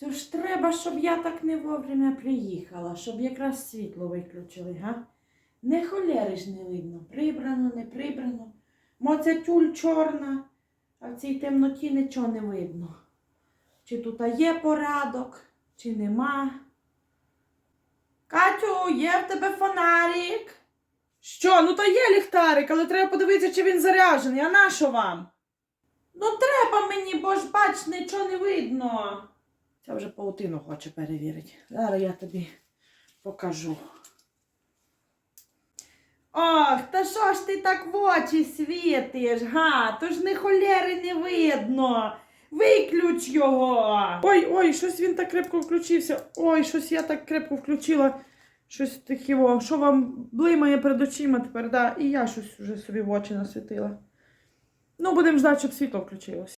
Це ж треба, щоб я так не вовремя приїхала, щоб якраз світло виключили, га? Не холєри ж не видно. Прибрано, не прибрано. Мо ця тюль чорна, а в цій темноті нічого не видно. Чи тут є порадок, чи нема. Катю, є в тебе фонарик? Що? Ну то є ліхтарик, але треба подивитися, чи він заряджений. А на що вам? Ну треба мені, бо ж бач, нічого не видно. Це вже паутину хоче перевірити. Зараз я тобі покажу. Ох, та що ж ти так в очі світиш, га? То ж не холєри не видно. Виключ його. Ой, ой, щось він так крепко включився. Ой, щось я так крепко включила. Щось таке, що вам блимає перед очима тепер, да? І я щось вже собі в очі насвітила. Ну, будемо ждати, щоб світло включилось.